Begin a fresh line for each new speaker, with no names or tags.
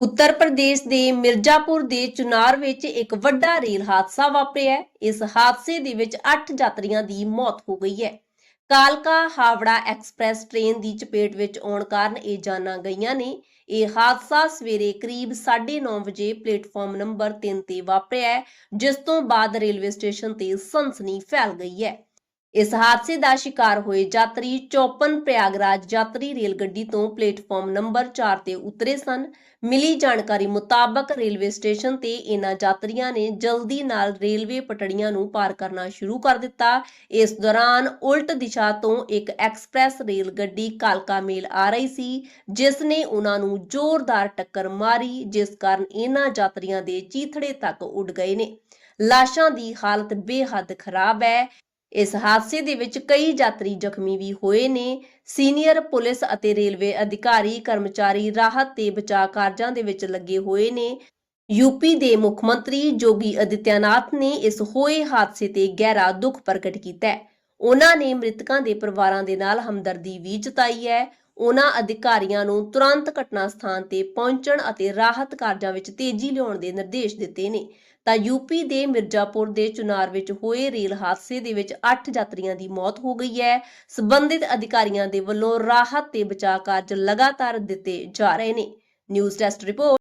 ਉੱਤਰ ਪ੍ਰਦੇਸ਼ ਦੇ ਮਿਰਜ਼ਾਪੁਰ ਦੇ ਚੁਨਾਰ ਵਿੱਚ ਇੱਕ ਵੱਡਾ ਰੇਲ ਹਾਦਸਾ ਵਾਪਰਿਆ ਇਸ ਹਾਦਸੇ ਦੇ ਵਿੱਚ 8 ਯਾਤਰੀਆਂ ਦੀ ਮੌਤ ਹੋ ਗਈ ਹੈ। ਕਾਲਕਾ ਹਾਵੜਾ ਐਕਸਪ੍ਰੈਸ ਟ੍ਰੇਨ ਦੀ ਚਪੇਟ ਵਿੱਚ ਆਉਣ ਕਾਰਨ ਇਹ ਜਾਨਾਂ ਗਈਆਂ ਨੇ। ਇਹ ਹਾਦਸਾ ਸਵੇਰੇ ਕਰੀਬ 9:30 ਵਜੇ ਪਲੇਟਫਾਰਮ ਨੰਬਰ 3 ਤੇ ਵਾਪਰਿਆ ਹੈ, ਜਿਸ ਤੋਂ ਬਾਅਦ ਰੇਲਵੇ ਸਟੇਸ਼ਨ ਤੇ ਸਨਸਨੀ ਫੈਲ ਗਈ ਹੈ। ਇਸ ਹਾਦਸੇ ਦਾ ਸ਼ਿਕਾਰ ਹੋਏ ਯਾਤਰੀ ਚੌਪਨ ਪ੍ਰਯਾਗਰਾਜ ਯਾਤਰੀ ਰੇਲ ਗੱਡੀ ਤੋਂ ਪਲੇਟਫਾਰਮ ਨੰਬਰ 4 ਤੇ ਉਤਰੇ ਸਨ। ਮਿਲੀ ਜਾਣਕਾਰੀ ਮੁਤਾਬਕ ਰੇਲਵੇ ਸਟੇਸ਼ਨ ਤੇ ਇਹਨਾਂ ਯਾਤਰੀਆਂ ਨੇ ਜਲਦੀ ਨਾਲ ਰੇਲਵੇ ਪਟੜੀਆਂ ਨੂੰ ਪਾਰ ਕਰਨਾ ਸ਼ੁਰੂ ਕਰ ਦਿੱਤਾ। ਇਸ ਦੌਰਾਨ ਉਲਟ ਦਿਸ਼ਾ ਤੋਂ ਇੱਕ ਐਕਸਪ੍ਰੈਸ ਰੇਲ ਗੱਡੀ ਕਾਲਕਾ ਮੇਲ ਆ ਰਹੀ ਸੀ, ਜਿਸ ਨੇ ਉਹਨਾਂ ਨੂੰ ਜ਼ੋਰਦਾਰ ਟੱਕਰ ਮਾਰੀ, ਜਿਸ ਕਾਰਨ ਇਹਨਾਂ ਯਾਤਰੀਆਂ ਦੇ ਚੀਥੜੇ ਤੱਕ ਉੱਡ ਗਏ ਨੇ। ਲਾਸ਼ਾਂ ਦੀ ਹਾਲਤ ਬੇਹੱਦ ਖਰਾਬ ਹੈ। ਇਸ ਹਾਦਸੇ ਦੇ ਵਿੱਚ ਕਈ ਯਾਤਰੀ ਜ਼ਖਮੀ ਵੀ ਹੋਏ ਨੇ। ਸੀਨੀਅਰ ਪੁਲਿਸ ਅਤੇ ਰੇਲਵੇ ਅਧਿਕਾਰੀ, ਕਰਮਚਾਰੀ ਰਾਹਤ ਤੇ ਬਚਾਅ ਕਾਰਜਾਂ ਦੇ ਵਿੱਚ ਲੱਗੇ ਹੋਏ ਨੇ। ਯੂਪੀ ਦੇ ਮੁੱਖ ਮੰਤਰੀ ਜੋਗੀ ਅਦਿੱਤਿਆਨਾਥ ਨੇ ਇਸ ਹੋਏ ਹਾਦਸੇ ਤੇ ਗਹਿਰਾ ਦੁੱਖ ਪ੍ਰਗਟ ਕੀਤਾ ਹੈ। ਉਹਨਾਂ ਨੇ ਮ੍ਰਿਤਕਾਂ ਦੇ ਪਰਿਵਾਰਾਂ ਦੇ ਨਾਲ ਹਮਦਰਦੀ ਵੀ ਜਤਾਈ ਹੈ। ਉਹਨਾਂ ਅਧਿਕਾਰੀਆਂ ਨੂੰ ਤੁਰੰਤ ਘਟਨਾ ਸਥਾਨ ਤੇ ਪਹੁੰਚਣ ਅਤੇ ਰਾਹਤ ਕਾਰਜਾਂ ਵਿੱਚ ਤੇਜ਼ੀ ਲਿਆਉਣ ਦੇ ਨਿਰਦੇਸ਼ ਦਿੱਤੇ ਨੇ। ਤਾਂ ਯੂਪੀ ਦੇ ਮਿਰਜ਼ਾਪੁਰ ਦੇ ਚੁਨਾਰ ਵਿੱਚ ਹੋਏ ਰੇਲ ਹਾਦਸੇ ਦੇ ਵਿੱਚ 8 ਯਾਤਰੀਆਂ ਦੀ ਮੌਤ ਹੋ ਗਈ ਹੈ। ਸਬੰਧਿਤ ਅਧਿਕਾਰੀਆਂ ਦੇ ਵੱਲੋਂ ਰਾਹਤ ਤੇ ਬਚਾਅ ਕਾਰਜ ਲਗਾਤਾਰ ਦਿੱਤੇ ਜਾ ਰਹੇ ਨੇ। News desk report